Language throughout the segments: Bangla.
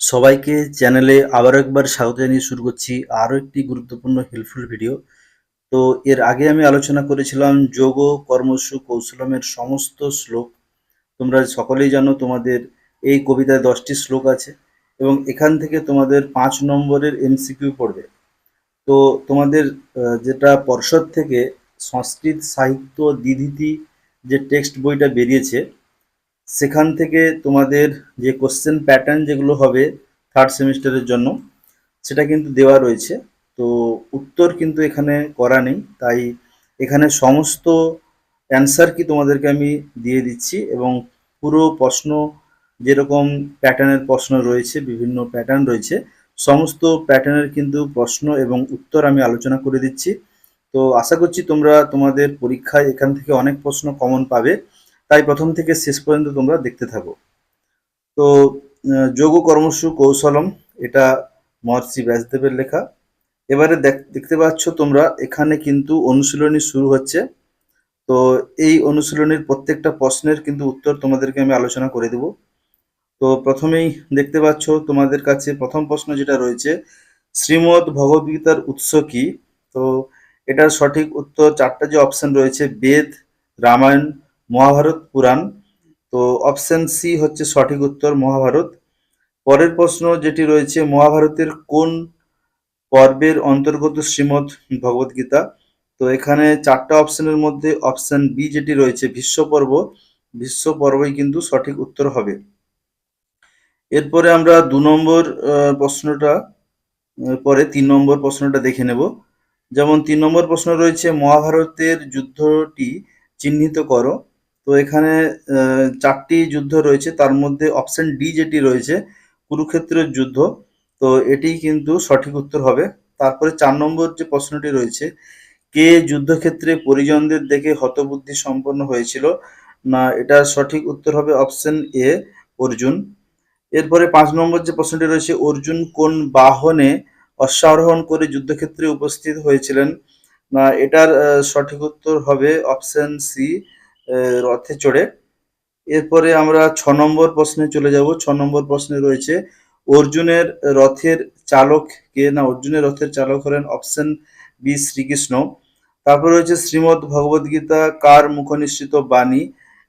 সবাইকে চ্যানেলে আবারও একবার স্বাগত জানিয়ে শুরু করছি আরও একটি গুরুত্বপূর্ণ হেল্পফুল ভিডিও তো এর আগে আমি আলোচনা করেছিলাম যোগ কর্মসু কৌশলমের সমস্ত শ্লোক। তোমরা সকলেই জানো তোমাদের এই কবিতায় দশটি শ্লোক আছে এবং এখান থেকে তোমাদের পাঁচ নম্বরের এমসিকিউ পড়বে। তো তোমাদের যেটা পর্ষদ থেকে সংস্কৃত সাহিত্য দিদিতি যে টেক্সট বইটা বেরিয়েছে সেখান থেকে তোমাদের যে কোশ্চেন প্যাটার্ন যেগুলো হবে থার্ড সেমিস্টারের জন্য, সেটা কিন্তু দেওয়া রয়েছে। তো উত্তর কিন্তু এখানে করা নেই, তাই এখানে সমস্ত অ্যান্সার কি তোমাদেরকে আমি দিয়ে দিচ্ছি এবং পুরো প্রশ্ন যেরকম প্যাটার্নের প্রশ্ন রয়েছে, বিভিন্ন প্যাটার্ন রয়েছে, সমস্ত প্যাটার্নের কিন্তু প্রশ্ন এবং উত্তর আমি আলোচনা করে দিচ্ছি। তো আশা করছি তোমরা তোমাদের পরীক্ষায় এখান থেকে অনেক প্রশ্ন কমন পাবে। তাই প্রথম থেকে শেষ পর্যন্ত তোমরা দেখতে থাকো। তো যোগ কর্মসু কৌশলম, এটা মহর্ষি ব্যাসদেবের লেখা। এবারে দেখ- দেখতে পাচ্ছ তোমরা, এখানে কিন্তু অনুশীলনী শুরু হচ্ছে। তো, এই অনুশীলনীর প্রত্যেকটা প্রশ্নের কিন্তু উত্তর তোমাদেরকে আমি আলোচনা করে দেব। তো, প্রথমেই দেখতে পাচ্ছ তোমাদের কাছে প্রথম প্রশ্ন যেটা রয়েছে, শ্রীমদ্ ভগবদ্গীতার উৎস কি? তো, এটার সঠিক উত্তর চারটা যে অপশন রয়েছে, বেদ, রামায়ণ মহাভারত পুরাণ। তো অপশন সি হচ্ছে সঠিক উত্তর মহাভারত। পরের প্রশ্ন যেটি রয়েছে, মহাভারতের কোন পর্বের অন্তর্গত শ্রীমদ্ ভগবদ্গীতা তো এখানে চারটা অপশনের মধ্যে অপশন বি যেটি রয়েছে ভীষ্ম পর্ব। ভীষ্ম পর্বই কিন্তু সঠিক উত্তর হবে। এরপরে আমরা দু নম্বর প্রশ্নটা পরে তিন নম্বর প্রশ্নটা দেখে নেব। যেমন তিন নম্বর প্রশ্ন রয়েছে, মহাভারতের যুদ্ধটি চিহ্নিত করো। তো এখানে চারটি যুদ্ধ রয়েছে। তার মধ্যে অপশন ডি যেটি রয়েছে, কুরুক্ষেত্রের যুদ্ধ। তো এটি কিন্তু সঠিক উত্তর হবে। তারপরে চার নম্বর যে প্রশ্নটি রয়েছে, কে যুদ্ধক্ষেত্রে পরিজনদের দেখে হতবুদ্ধি সম্পন্ন হয়েছিল? না এটার সঠিক উত্তর হবে অপশন এ অর্জুন। এরপরে পাঁচ নম্বর যে প্রশ্নটি রয়েছে, অর্জুন কোন বাহনে অশ্বারোহণ করে যুদ্ধক্ষেত্রে উপস্থিত হয়েছিলেন? না, এটার সঠিক উত্তর হবে অপশন সি রথে চড়ে। এরপরে আমরা ছ নম্বর প্রশ্নে চলে যাব। ছ নম্বর প্রশ্নে রয়েছে, অর্জুনের রথের চালক কে? না, অর্জুনের রথের চালক হলেন অপশন বি শ্রীকৃষ্ণ। তারপর রয়েছে শ্রীমদ্ ভগবদ্গীতা কার মুখনিসৃত বাণী?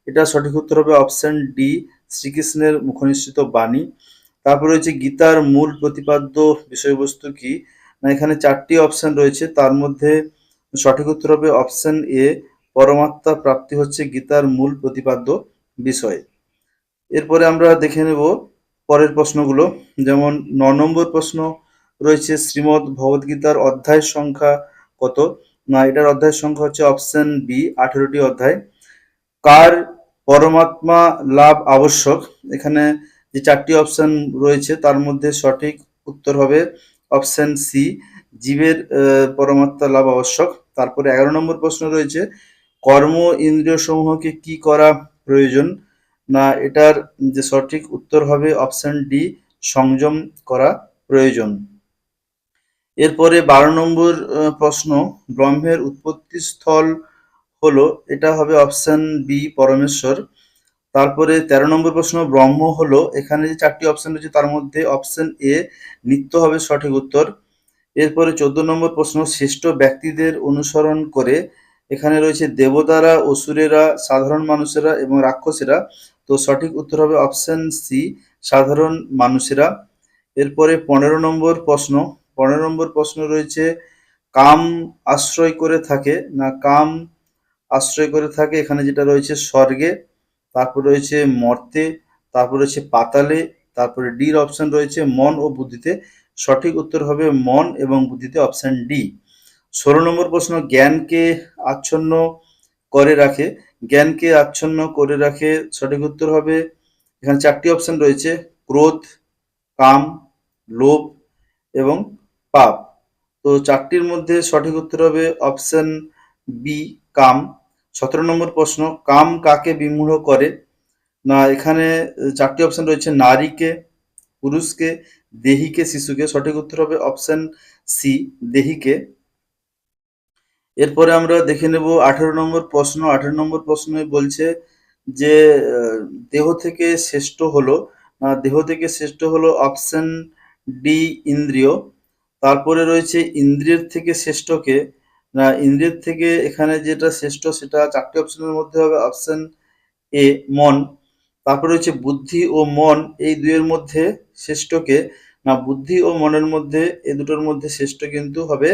এটা সঠিক উত্তর হবে অপশন ডি শ্রীকৃষ্ণের মুখনিসৃত বাণী। তারপর রয়েছে, গীতার মূল প্রতিপাদ্য বিষয়বস্তু কি? না, এখানে চারটি অপশন রয়েছে। তার মধ্যে সঠিক উত্তর হবে অপশন এ পরমাত্মা প্রাপ্তি হচ্ছে গীতার মূল প্রতিপাদ্য বিষয়। এরপরে আমরা দেখে নেব পরের প্রশ্নগুলো, যেমন ন নম্বর প্রশ্ন রয়েছে, শ্রীমদ্ ভগবদ্গীতার অধ্যায় সংখ্যা কত? না, এটার অধ্যায় সংখ্যা হচ্ছে অপশন বি আঠেরোটি অধ্যায়। কার পরমাত্মা লাভ আবশ্যক? এখানে যে চারটি অপশন রয়েছে, তার মধ্যে সঠিক উত্তর হবে অপশন সি জীবের পরমাত্মা লাভ আবশ্যক। তারপরে এগারো নম্বর প্রশ্ন রয়েছে কর্ম ইন্দ্রিয় সমূহকে কি করা প্রয়োজন? না, এটার যে সঠিক উত্তর হবে অপশন ডি সংযম করা প্রয়োজন। এরপরে বারো নম্বর প্রশ্ন, ব্রহ্মের উৎপত্তি স্থল হলো, এটা হবে অপশন বি পরমেশ্বর। তারপরে তেরো নম্বর প্রশ্ন, ব্রহ্ম হলো, এখানে যে চারটি অপশন রয়েছে, তার মধ্যে অপশন এ নিত্য হবে সঠিক উত্তর। এরপরে চোদ্দ নম্বর প্রশ্ন, শ্রেষ্ঠ ব্যক্তিদের অনুসরণ করে এখানে রয়েছে দেবতারা, অসুরেরা, সাধারণ মানুষেরা এবং রাক্ষসেরা। তো সঠিক উত্তর হবে অপশন সি সাধারণ মানুষেরা। এরপরে পনেরো নম্বর প্রশ্ন। পনেরো নম্বর প্রশ্ন রয়েছে, কাম আশ্রয় করে থাকে না কাম আশ্রয় করে থাকে? এখানে যেটা রয়েছে স্বর্গে, তারপর রয়েছে মর্তে, তারপর রয়েছে পাতালে, তারপরে ডির অপশন রয়েছে মন ও বুদ্ধিতে। সঠিক উত্তর হবে মন এবং বুদ্ধিতে অপশন ডি ষোলো নম্বর প্রশ্ন, জ্ঞানকে আচ্ছন্ন করে রাখে। জ্ঞানকে আচ্ছন্ন করে রাখে, সঠিক উত্তর হবে, এখানে চারটি অপশন রয়েছে, ক্রোধ, কাম, লোভ এবং পাপ। তো চারটির মধ্যে সঠিক উত্তর হবে অপশন বি কাম। সতেরো নম্বর প্রশ্ন, কাম কাকে বিমূঢ় করে? না, এখানে চারটি অপশন রয়েছে, নারীকে, পুরুষকে, দেহিকে, শিশুকে। সঠিক উত্তর হবে অপশন সি দেহিকে। এরপরে আমরা দেখে নেব আঠেরো নম্বর প্রশ্ন। আঠেরো নম্বর প্রশ্নে বলছে যে দেহ থেকে শ্রেষ্ঠ হলো দেহ থেকে শ্রেষ্ঠ হলো অপশন ডি ইন্দ্রিয়। তারপরে রয়েছে ইন্দ্রিয়ের থেকে শ্রেষ্ঠকে। না ইন্দ্রিয়ের থেকে এখানে যেটা শ্রেষ্ঠ সেটা চারটি অপশনের মধ্যে হবে, অপশন এ, মন। তারপরে রয়েছে বুদ্ধি ও মন, এই দুইয়ের মধ্যে শ্রেষ্ঠকে। না, বুদ্ধি ও মনের মধ্যে এ দুটোর মধ্যে শ্রেষ্ঠ কিন্তু হবে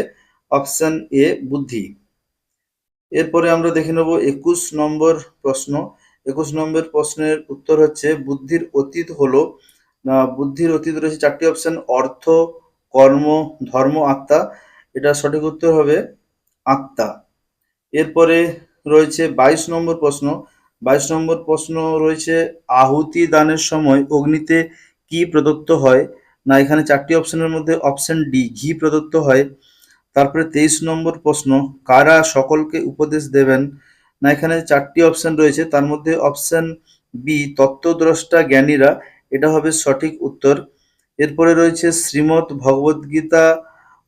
অপশন এ বুদ্ধি। এরপরে আমরা দেখে নেব একুশ নম্বর প্রশ্ন। একুশ নম্বর প্রশ্নের উত্তর হচ্ছে, বুদ্ধির অতীত হলো বুদ্ধির অতীত রয়েছে চারটি অপশন, অর্থ, কর্ম, ধর্ম, আত্মা। এটা সঠিক উত্তর হবে আত্মা। এরপরে রয়েছে বাইশ নম্বর প্রশ্ন। বাইশ নম্বর প্রশ্ন রয়েছে, আহুতি দানের সময় অগ্নিতে কি প্রদত্ত হয়? না, এখানে চারটি অপশনের মধ্যে অপশন ডি, ঘি প্রদত্ত হয়। তারপরে তেইশ নম্বর প্রশ্ন, কারা সকলকে উপদেশ দেবেন? না, এখানে চারটি অপশন রয়েছে। তার মধ্যে অপশন বি তত্ত্বদ্রষ্টা জ্ঞানীরা। এটা হবে সঠিক উত্তর। এরপরে রয়েছে শ্রীমৎ ভগবদ্গীতা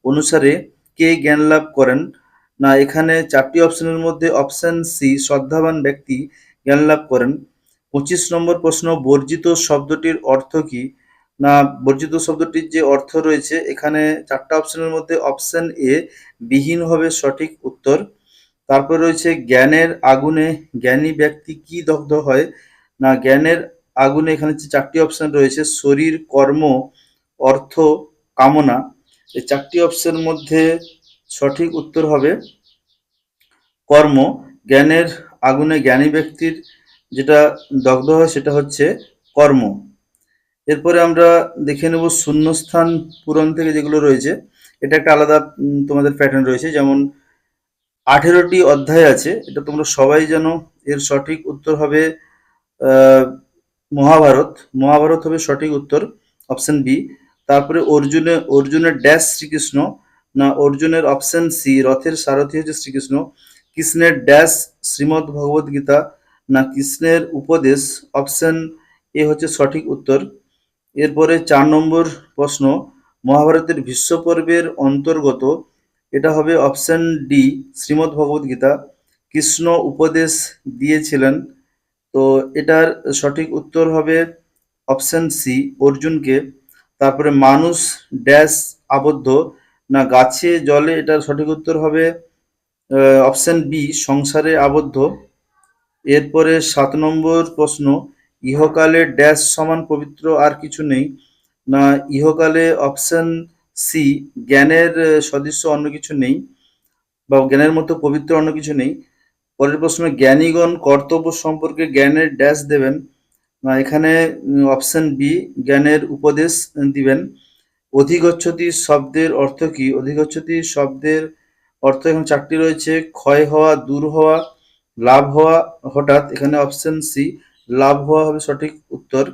অনুসারে কে জ্ঞান লাভ করেন? না, এখানে চারটি অপশনের মধ্যে অপশন সি শ্রদ্ধাবান ব্যক্তি জ্ঞান লাভ করেন। পঁচিশ নম্বর প্রশ্ন, বর্জিত শব্দটির অর্থ কি? না, বর্জিত শব্দটির যে অর্থ রয়েছে, এখানে চারটা অপশনের মধ্যে অপশন এ বিহীন হবে সঠিক উত্তর। তারপর রয়েছে জ্ঞানের আগুনে জ্ঞানী ব্যক্তি কি দগ্ধ হয়? না, জ্ঞানের আগুনে এখানে যে চারটি অপশন রয়েছে, শরীর, কর্ম, অর্থ, কামনা, এই চারটি অপশনের মধ্যে সঠিক উত্তর হবে কর্ম। জ্ঞানের আগুনে জ্ঞানী ব্যক্তির যেটা দগ্ধ হয় সেটা হচ্ছে কর্ম। এরপরে আমরা দেখে নেব শূন্যস্থান পূরণ থেকে যেগুলো রয়েছে। এটা একটা আলাদা তোমাদের প্যাটার্ন রয়েছে। যেমন আঠেরোটি অধ্যায় আছে। এটা তোমরা সবাই জানো। এর সঠিক উত্তর হবে মহাভারত। মহাভারত হবে সঠিক উত্তর অপশন বি তারপরে অর্জুনে, অর্জুনের ড্যাশ শ্রীকৃষ্ণ, না, অর্জুনের অপশন সি রথের সারথি হচ্ছে শ্রীকৃষ্ণ। কৃষ্ণের ড্যাশ শ্রীমদ্ ভগবদ গীতা, না, কৃষ্ণের উপদেশ অপশন এ হচ্ছে সঠিক উত্তর। এরপরে চার নম্বর প্রশ্ন, মহাভারতের ভীষ্ম পর্বের অন্তর্গত, এটা হবে অপশন ডি, শ্রীমদ্ ভগবদ গীতা, কৃষ্ণ উপদেশ দিয়েছিলেন। তো এটার সঠিক উত্তর হবে অপশন সি, অর্জুনকে। তারপরে মানুষ ড্যাশ আবদ্ধ, না গাছে জলে এটার সঠিক উত্তর হবে অপশন বি, সংসারে আবদ্ধ। এরপরে সাত নম্বর প্রশ্ন ইহকালে ড্যাশ সমান পবিত্র আর কিছু নেই। না, ইহকালে অপশন সি, জ্ঞানের সদৃশ্য অন্য কিছু নেই বা জ্ঞানের মতো পবিত্র অন্য কিছু নেই। পরের প্রশ্ন, জ্ঞানীগণ কর্তব্য সম্পর্কে জ্ঞানের ড্যাশ দেবেন। না, এখানে অপশন বি, জ্ঞানের উপদেশ দিবেন। অধিগচ্ছতি শব্দের অর্থ কি? অধিগচ্ছতি শব্দের অর্থ এখন চারটি রয়েছে। ক্ষয় হওয়া, দূর হওয়া, লাভ হওয়া, হঠাৎ। এখানে অপশন সি লাভ হওয়া হবে সঠিক উত্তর।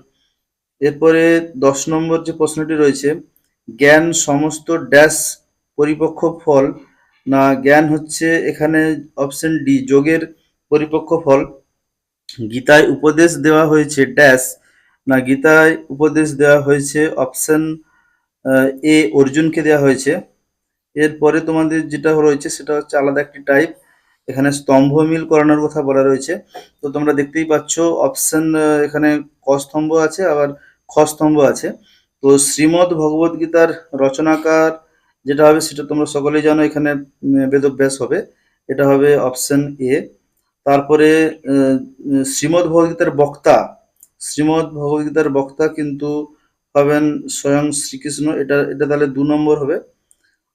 এরপরে দশ নম্বর যে প্রশ্নটি রয়েছে, জ্ঞান সমস্ত ড্যাশ পরিপক্ষ ফল, না জ্ঞান হচ্ছে এখানে অপশন ডি যোগের পরিপক্ষ ফল। গীতায় উপদেশ দেওয়া হয়েছে ড্যাশ না গীতায় উপদেশ দেওয়া হয়েছে অপশন এ অর্জুনকে দেওয়া হয়েছে। এরপরে তোমাদের যেটা রয়েছে সেটা হচ্ছে আলাদা একটি টাইপ এখানে স্তম্ভ মিল করানোর কথা বলা রয়েছে। তো তোমরা দেখতেই পাচ্ছ অপশন এখানে ক স্তম্ভ আছে আবার খ স্তম্ভ আছে। তো শ্রীমদ্ ভগবদ গীতার রচনাকার যেটা হবে সেটা তোমরা সকলেই জানো এখানে উম, বেদব্যাস হবে। এটা হবে অপশন এ তারপরে শ্রীমদ্ ভগবদ্গীতার বক্তা শ্রীমদ্ ভগবদ্গীতার বক্তা কিন্তু হবেন স্বয়ং শ্রীকৃষ্ণ। এটা এটা তাহলে দু নম্বর হবে।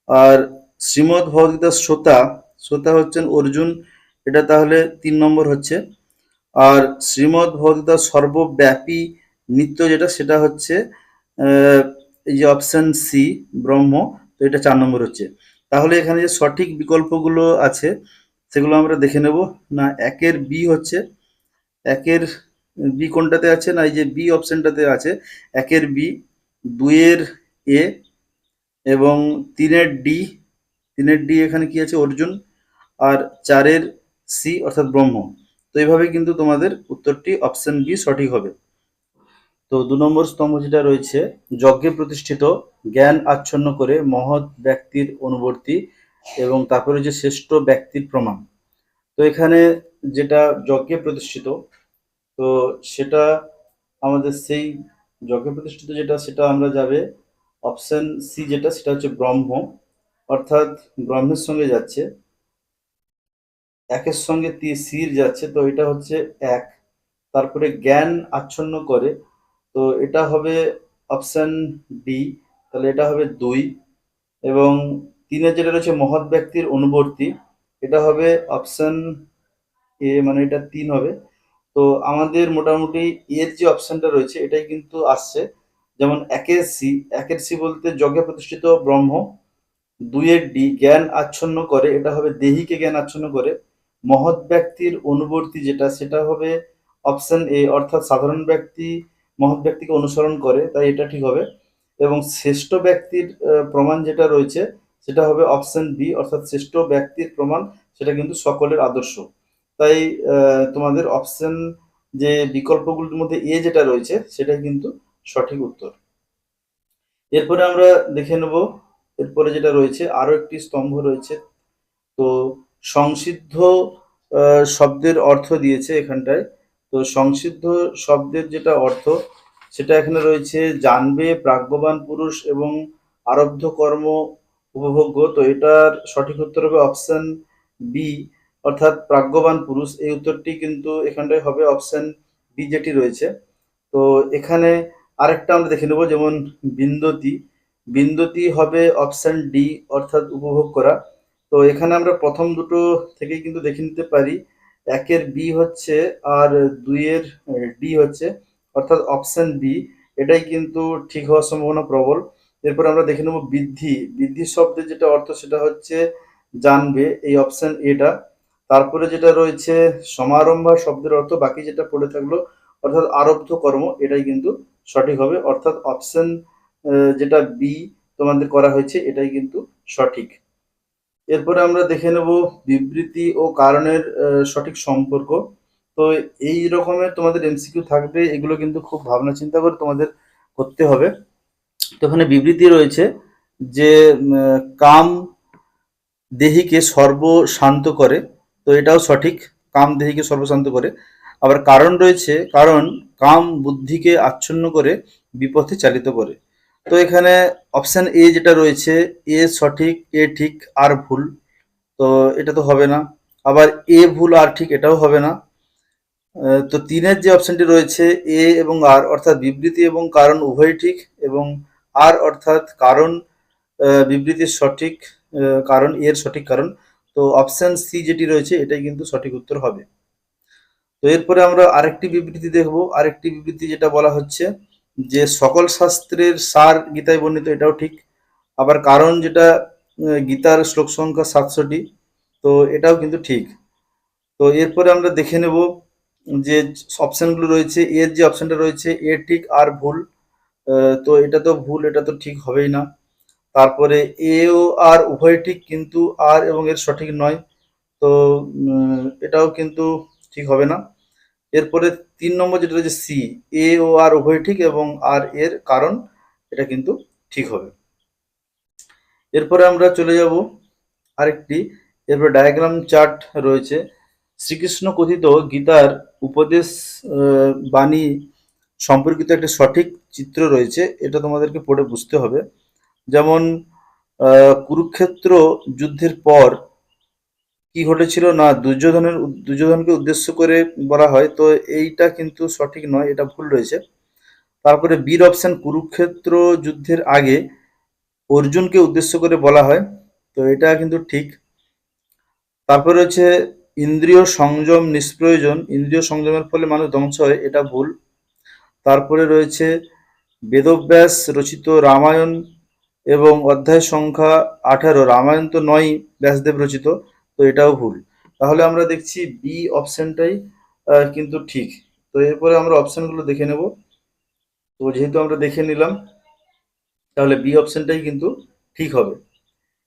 আর শ্রীমদ্ ভগবদ্গীতার শ্রোতা শ্রোতা হচ্ছেন অর্জুন। এটা তাহলে তিন নম্বর হচ্ছে। আর শ্রীমদ্ ভগবদ্গীতার সর্বব্যাপী নিত্য যেটা, সেটা হচ্ছে এই যে অপশন সি ব্রহ্ম, তো এটা চার নম্বর হচ্ছে। তাহলে এখানে যে সঠিক বিকল্পগুলো আছে, সেগুলো আমরা দেখে নেব। না, একের বি হচ্ছে, একের বি কোনটাতে আছে? না, এই যে বি অপশনটাতে আছে, একের বি দুইয়ের এ এবং তিনের ডি তিনের ডি এখানে কি আছে? অর্জুন? আর চারের সি অর্থাৎ ব্রহ্ম। তো এইভাবে কিন্তু তোমাদের উত্তরটি অপশন বি সঠিক হবে। তো দু নম্বর স্তম্ভ যেটা রয়েছে, যজ্ঞে প্রতিষ্ঠিত, জ্ঞান আচ্ছন্ন করে মহৎ ব্যক্তির অনুবর্তী এবং তারপরে যে শ্রেষ্ঠ ব্যক্তির প্রমাণ। তো এখানে যেটা যজ্ঞে প্রতিষ্ঠিত, তো সেটা আমাদের সেই যজ্ঞে প্রতিষ্ঠিত যেটা, সেটা আমরা যাবে অপশন সি যেটা, সেটা হচ্ছে ব্রহ্ম। অর্থাৎ ব্রহ্মের সঙ্গে যাচ্ছে। একের সঙ্গে সির যাচ্ছে, তো এটা হচ্ছে এক। তারপরে জ্ঞান আচ্ছন্ন করে, তো এটা হবে অপশান ডি। তাহলে এটা হবে দুই। এবং তিনের যেটা রয়েছে মহৎ ব্যক্তির অনুবর্তী, এটা হবে অপশান এ মানে এটা তিন হবে। তো আমাদের মোটামুটি এর যে অপশানটা রয়েছে, এটাই কিন্তু আসছে। যেমন একের সি একের সি বলতে যজ্ঞে প্রতিষ্ঠিত ব্রহ্ম, দুইয়ের ডি, জ্ঞান আচ্ছন্ন করে, এটা হবে দেহিকে জ্ঞান আচ্ছন্ন করে। মহৎ ব্যক্তির অনুবর্তী যেটা, সেটা হবে অপশন এ অর্থাৎ সাধারণ ব্যক্তি মহৎ ব্যক্তিকে অনুসরণ করে, তাই এটা ঠিক হবে। এবং শ্রেষ্ঠ ব্যক্তির প্রমাণ যেটা রয়েছে, সেটা হবে অপশন বি অর্থাৎ শ্রেষ্ঠ ব্যক্তির প্রমাণ, সেটা কিন্তু সকলের আদর্শ। তাই তোমাদের অপশন যে বিকল্পগুলির মধ্যে এ যেটা রয়েছে সেটা কিন্তু সঠিক উত্তর। এরপরে আমরা দেখে নেব, এরপরে যেটা রয়েছে আরও একটি স্তম্ভ রয়েছে। তো সংসিদ্ধ শব্দের অর্থ দিয়েছে এখানটায়। তো সংসিদ্ধ শব্দের যেটা অর্থ, সেটা এখানে রয়েছে জানবে প্রাজ্ঞবান পুরুষ এবং আরব্ধ কর্ম উপভোগ্য। তো এটার সঠিক উত্তর হবে অপশন বি, অর্থাৎ প্রাজ্ঞবান পুরুষ। এই উত্তরটি কিন্তু এখানটায় হবে অপশন বি যেটি রয়েছে। তো এখানে আরেকটা আমরা দেখে নেব, যেমন বিন্দতি। বিন্দতি হবে অপশন ডি, অর্থাৎ উপভোগ করা। তো এখানে আমরা প্রথম দুটো থেকেই কিন্তু দেখে নিতে পারি। একের বি হচ্ছে আর দুইয়ের ডি হচ্ছে, অর্থাৎ অপশন বি। এটাই কিন্তু ঠিক হওয়ার সম্ভাবনা প্রবল। এরপর আমরা দেখে নেব বৃদ্ধি। বৃদ্ধি শব্দের যেটা অর্থ সেটা হচ্ছে জানবে এই অপশন এটা তারপরে যেটা রয়েছে সমারম্ভা শব্দের অর্থ, বাকি যেটা পড়ে থাকল, অর্থাৎ আরব্ধ কর্ম, এটাই কিন্তু সঠিক হবে। অর্থাৎ অপশন যেটা বি তোমাদের করা হয়েছে, এটাই কিন্তু সঠিক। এরপরে আমরা দেখে নেব বিবৃতি ও কারণের সঠিক সম্পর্ক। তো এই রকমের তোমাদের এমসিকিউ থাকবে, এগুলো কিন্তু খুব ভাবনা চিন্তা করে তোমাদের করতে হবে। তো এখানে বিবৃতি রয়েছে যে কাম দেহিকে সর্বশান্ত করে। তো এটাও সঠিক, কাম দেহিকে সর্বশান্ত করে। আবার কারণ রয়েছে, কারণ কাম বুদ্ধিকে আচ্ছন্ন করে, বিপথে চালিত করে। তো এখানে অপশন এ যেটা রয়েছে এ সঠিক এ ঠিক আর ভুল। তো এটা তো হবে না। আবার এ ভুল আর ঠিক, এটাও হবে না। তো তিনের যে অপশনটি রয়েছে এ এবং আর অর্থাৎ বিবৃতি এবং কারণ উভয়ই ঠিক এবং আর অর্থাৎ কারণ বিবৃতির সঠিক কারণ এর সঠিক কারণ। তো অপশন সি যেটি রয়েছে, এটাই কিন্তু সঠিক উত্তর হবে। তো এরপরে আমরা আরেকটি বিবৃতি দেখব। আরেকটি বিবৃতি যেটা বলা হচ্ছে যে সকল শাস্ত্রের সার গীতায় বর্ণিত, এটাও ঠিক। আবার কারণ যেটা গীতার শ্লোক সংখ্যা সাতশোটি তো এটাও কিন্তু ঠিক। তো এরপরে আমরা দেখে নেব যে অপশানগুলো রয়েছে। এর যে অপশানটা রয়েছে, এ ঠিক আর ভুল তো এটা তো ভুল, এটা তো ঠিক হবেই না। তারপরে এ ও আর উভয় ঠিক, কিন্তু আর এবং এর সঠিক নয়, তো এটাও কিন্তু ঠিক হবে না। এরপরে তিন নম্বর যেটা রয়েছে সি, এ ও আর উভয় ঠিক এবং আর এর কারণ, এটা কিন্তু ঠিক হবে। এরপরে আমরা চলে যাব আরেকটি, এরপর ডায়াগ্রাম চার্ট রয়েছে। শ্রীকৃষ্ণ কথিত গীতার উপদেশ বাণী সম্পর্কিত একটা সঠিক চিত্র রয়েছে, এটা তোমাদেরকে পড়ে বুঝতে হবে। যেমন কুরুক্ষেত্র যুদ্ধের পর কি ঘটেছিল না দুর্যোধনের দুর্যোধনকে উদ্দেশ্য করে বলা হয়, তো এইটা কিন্তু সঠিক নয়, এটা ভুল রয়েছে। তারপরে বীর অপশন কুরুক্ষেত্র যুদ্ধের আগে অর্জুনকে উদ্দেশ্য করে বলা হয়, তো এটা কিন্তু ঠিক। তারপরে হচ্ছে ইন্দ্রিয় সংযম নিষ্প্রয়োজন, ইন্দ্রিয় সংযমের ফলে মানুষ ধ্বংস হয়, এটা ভুল। তারপরে রয়েছে বেদব্যাস রচিত রামায়ণ এবং অধ্যায় সংখ্যা আঠারো, রামায়ণ তো নয় ব্যাসদেব রচিত। তো এটাও ভুল। তাহলে আমরা দেখছি বি অপশনটাই কিন্তু ঠিক। তো এরপরে আমরা অপশনগুলো দেখে নেব। তো যেহেতু আমরা দেখে নিলাম, তাহলে বি অপশনটাই কিন্তু ঠিক হবে।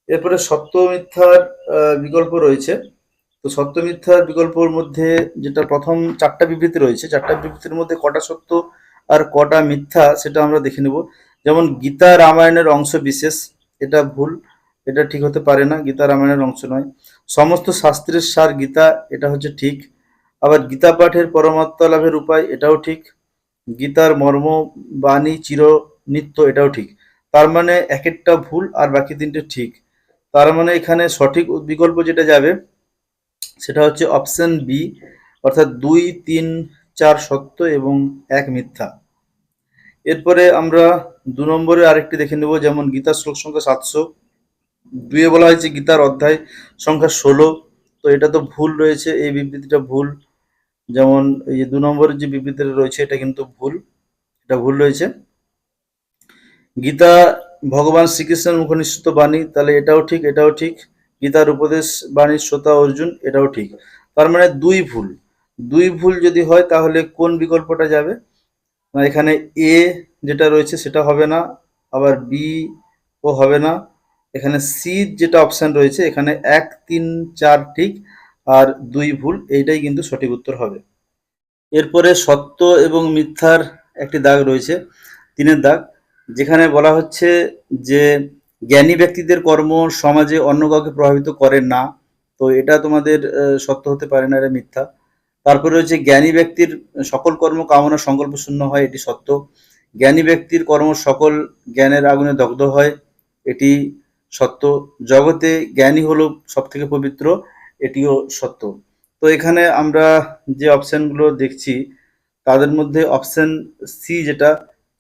এরপরে সত্য মিথ্যার বিকল্প রয়েছে। তো সত্য মিথ্যার বিকল্পর মধ্যে যেটা প্রথম চারটা বিবৃতি রয়েছে, চারটা বিবৃতির মধ্যে কটা সত্য আর কটা মিথ্যা সেটা আমরা দেখে নেব। যেমন গীতা রামায়ণের অংশ বিশেষ, এটা ভুল, এটা ঠিক হতে পারে না, গীতা রামায়ণের অংশ নয়। সমস্ত শাস্ত্রের সার গীতা, এটা হচ্ছে ঠিক। আবার গীতা পাঠের পরমাত্মা লাভের উপায়, এটাও ঠিক। গীতার মর্ম, বাণী, চির নিত্য, এটাও ঠিক। তার মানে এক একটা ভুল আর বাকি তিনটে ঠিক। তার মানে এখানে সঠিক বিকল্প যেটা যাবে, সেটা হচ্ছে অপশন বি অর্থাৎ দুই, তিন, চার সত্য এবং এক মিথ্যা। এরপরে আমরা দু নম্বরে আরেকটি দেখে নেব, যেমন গীতার শ্লোক সংখ্যা সাতশো। দুয়ে বলা হয়েছে গীতার অধ্যায় সংখ্যা ষোলো। তো এটা তো ভুল রয়েছে, এই বিবৃতিটা ভুল। যেমন এই যে দু নম্বরের যে বিবৃতিটা রয়েছে, এটা কিন্তু ভুল, এটা ভুল রয়েছে। গীতা ভগবান শ্রীকৃষ্ণের মুখনিষ্ঠিত বাণী, তাহলে এটাও ঠিক এটাও ঠিক। গীতার উপদেশ বাণী শ্রোতা অর্জুন, এটাও ঠিক। তার মানে দুই ভুল। দুই ভুল যদি হয়, তাহলে কোন বিকল্পটা যাবে? না এখানে এ যেটা রয়েছে, সেটা হবে না, আবার বি ও হবে না। এখানে সি যেটা অপশান রয়েছে, এখানে এক, তিন, চার ঠিক, আর দুই ভুল, এইটাই কিন্তু সঠিক উত্তর হবে। এরপরে সত্য এবং মিথ্যার একটি দাগ রয়েছে, তিনের দাগ, যেখানে বলা হচ্ছে যে জ্ঞানী ব্যক্তিদের কর্ম সমাজে অন্য কাউকে প্রভাবিত করে না, তো এটা তোমাদের সত্য হতে পারে না, এটা মিথ্যা। তারপরে রয়েছে জ্ঞানী ব্যক্তির সকল কর্ম কামনা সংকল্প শূন্য হয়, এটি সত্য। জ্ঞানী ব্যক্তির কর্ম সকল জ্ঞানের আগুনে দগ্ধ হয়, এটি সত্য। জগতে জ্ঞানী হলো সব থেকে পবিত্র, এটিও সত্য। তো এখানে আমরা যে অপশনগুলো দেখছি, তাদের মধ্যে অপশন সি যেটা,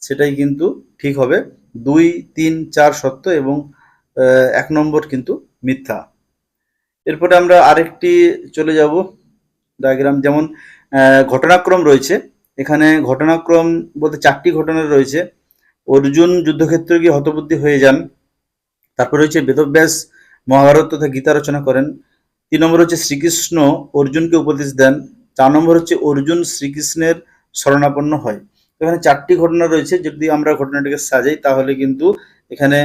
সেটাই কিন্তু ঠিক হবে। দুই, তিন, চার সত্য এবং এক নম্বর কিন্তু মিথ্যা। এরপরে আমরা আরেকটি চলে যাব ডায়াগ্রাম। যেমন ঘটনাক্রম রয়েছে। এখানে ঘটনাক্রম বলতে চারটি ঘটনা রয়েছে। অর্জুন যুদ্ধক্ষেত্রে গিয়ে হতবুদ্ধি হয়ে যান। তারপর হচ্ছে বেদব্যাস মহাভারত তথা গীতা রচনা করেন। তিন নম্বর হচ্ছে শ্রীকৃষ্ণ অর্জুনকে উপদেশ দেন। চার নম্বর হচ্ছে অর্জুন শ্রীকৃষ্ণের শরণাপন্ন হয়। এখানে চারটি ঘটনা রয়েছে। যদি আমরা ঘটনাটিকে সাজাই, তাহলে কিন্তু এখানে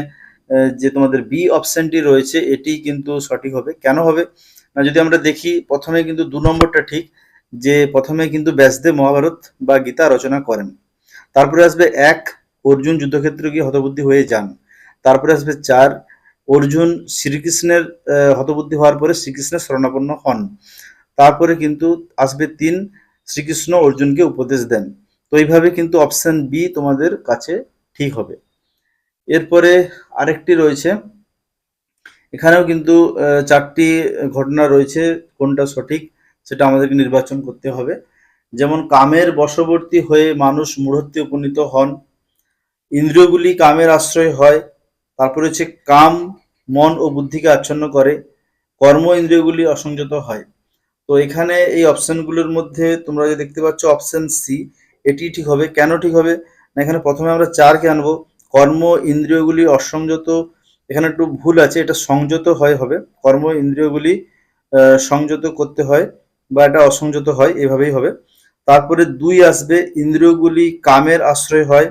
যে তোমাদের বি অপশনটি রয়েছে, এটি কিন্তু সঠিক হবে। কেন হবে? না, যদি আমরা দেখি, প্রথমে কিন্তু দু নম্বরটা ঠিক, যে প্রথমে কিন্তু ব্যাসদেব মহাভারত বা গীতা রচনা করেন। তারপরে আসবে এক, অর্জুন যুদ্ধক্ষেত্রে গিয়ে হতবুদ্ধি হয়ে যান? তারপরে আসবে চার, অর্জুন শ্রীকৃষ্ণের হতবুদ্ধি হওয়ার পরে শ্রীকৃষ্ণের শরণাপন্ন হন। তারপরে কিন্তু আসবে তিন, শ্রীকৃষ্ণ অর্জুনকে উপদেশ দেন। তো এইভাবে কিন্তু অপশন বি তোমাদের কাছে ঠিক হবে। এরপরে আরেকটি রয়েছে। এখানেও কিন্তু চারটি ঘটনা রয়েছে, কোনটা সঠিক সেটা আমাদেরকে নির্বাচন করতে হবে। যেমন কামের বশবর্তী হয়ে মানুষ মূঢ়ত্বে উপনীত হন, ইন্দ্রিয়গুলি কামের আশ্রয় হয় তারপরে হচ্ছে কাম, মন ও বুদ্ধিকে আচ্ছন্ন করে, কর্ম ইন্দ্রিয়গুলি অসংযত হয়। তো এখানে এই অপশনগুলোর মধ্যে তোমরা যে দেখতে পাচ্ছ অপশন সি এটি ঠিক হবে। কেন ঠিক হবে? না, এখানে প্রথমে আমরা চারকে আনব। কর্ম ইন্দ্রিয়গুলি অসংযত, এখানে একটু ভুল আছে, এটা সংযত হয় হবে। কর্ম ইন্দ্রিয়গুলি সংযত করতে হয় বা এটা অসংযত হয়, এভাবেই হবে। তারপরে দুই আসবে, ইন্দ্রিয়গুলি কামের আশ্রয় হয়।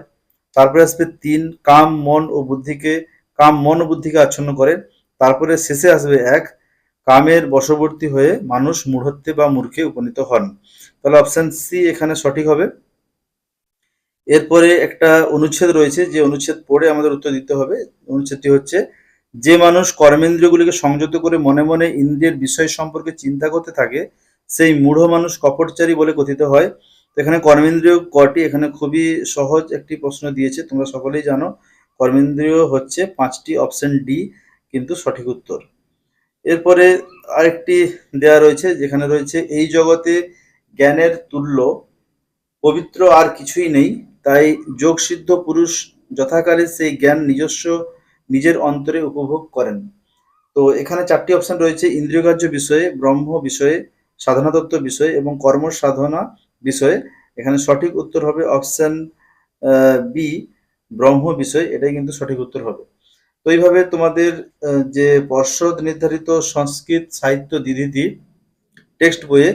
তারপরে আসবে তিন, কাম, মন ও বুদ্ধিকে কাম মন বুদ্ধিকে আচ্ছন্ন করে। তারপরে শেষে আসবে এক, কামের বশবর্তী হয়ে মানুষ মূঢ়ত্বে বা মূর্খে উপনীত হন। তাহলে অপশন সি এখানে সঠিক হবে। এরপরে একটা অনুচ্ছেদ রয়েছে, যে অনুচ্ছেদ পড়ে আমাদের উত্তর দিতে হবে। অনুচ্ছেদটি হচ্ছে, যে মানুষ কর্মেন্দ্রিয়গুলিকে সংযত করে মনে মনে ইন্দ্রিয়ের বিষয় সম্পর্কে চিন্তা করতে থাকে, সেই মূঢ় মানুষ কপটচারী বলে কথিত হয়। তো এখানে কর্মেন্দ্রিয় কটি এখানে খুবই সহজ একটি প্রশ্ন দিয়েছে, তোমরা সকলেই জানো। কর্মেন্দ্রিয় হচ্ছে পাঁচটি অপশন ডি কিন্তু সঠিক উত্তর। এরপরে আরেকটি দেয়া রয়েছে, যেখানে রয়েছে এই জগতে জ্ঞানের তুল্য, পবিত্র আর কিছুই নেই, তাই যোগসিদ্ধ পুরুষ যথাকালে সেই জ্ঞান নিজস্ব নিজের অন্তরে উপভোগ করেন। তো এখানে চারটি অপশন রয়েছে ইন্দ্রিয়গ্রাহ্য বিষয়ে, ব্রহ্ম বিষয়ে সাধনা তত্ত্ব বিষয়ে এবং কর্ম সাধনা বিষয়ে। এখানে সঠিক উত্তর হবে অপশন বি ব্রহ্ম বিষয়, এটাই কিন্তু সঠিক উত্তর হবে। তো এইভাবে তোমাদের যে পর্ষদ নির্ধারিত সংস্কৃত সাহিত্য দিদিতি টেক্সট বইয়ে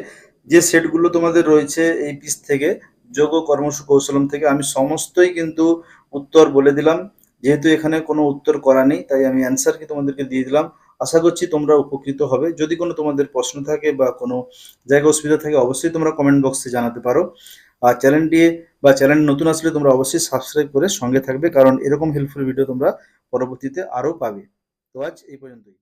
যে সেটগুলো তোমাদের রয়েছে এই পিস থেকে, যোগ কর্মসু কৌশলম থেকে, আমি সমস্তই কিন্তু উত্তর বলে দিলাম। যেহেতু এখানে কোনো উত্তর করা নেই, তাই আমি অ্যান্সারকে তোমাদেরকে দিয়ে দিলাম। আশা করছি তোমরা উপকৃত হবে। যদি কোনো তোমাদের প্রশ্ন থাকে বা কোনো জায়গায় অসুবিধা থাকে, অবশ্যই তোমরা কমেন্ট বক্সে জানাতে পারো। আর চ্যানেলটি বা চ্যানেল নতুন আসলে তোমরা অবশ্যই সাবস্ক্রাইব করে সঙ্গে থাকবে, কারণ এরকম হেল্পফুল ভিডিও তোমরা পরবর্তীতে আরও পাবে। তো আজ এই পর্যন্তই।